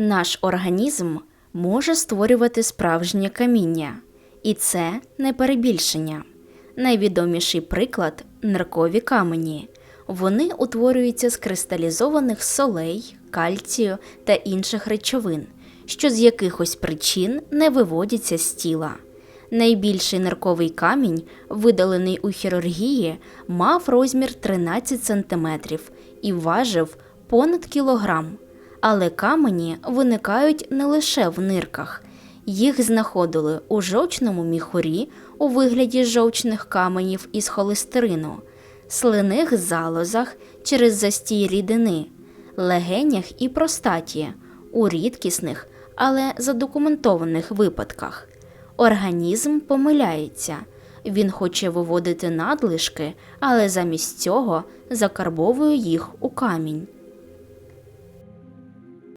Наш організм може створювати справжнє каміння, і це не перебільшення. Найвідоміший приклад ниркові камені. Вони утворюються з кристалізованих солей, кальцію та інших речовин, що з якихось причин не виводяться з тіла. Найбільший нирковий камінь, видалений у хірургії, мав розмір 13 см і важив понад кілограм. Але камені виникають не лише в нирках. Їх знаходили у жовчному міхурі у вигляді жовчних каменів із холестерину, слиних залозах через застій рідини, легенях і простаті у рідкісних, але задокументованих випадках. Організм помиляється. Він хоче виводити надлишки, але замість цього закарбовує їх у камінь.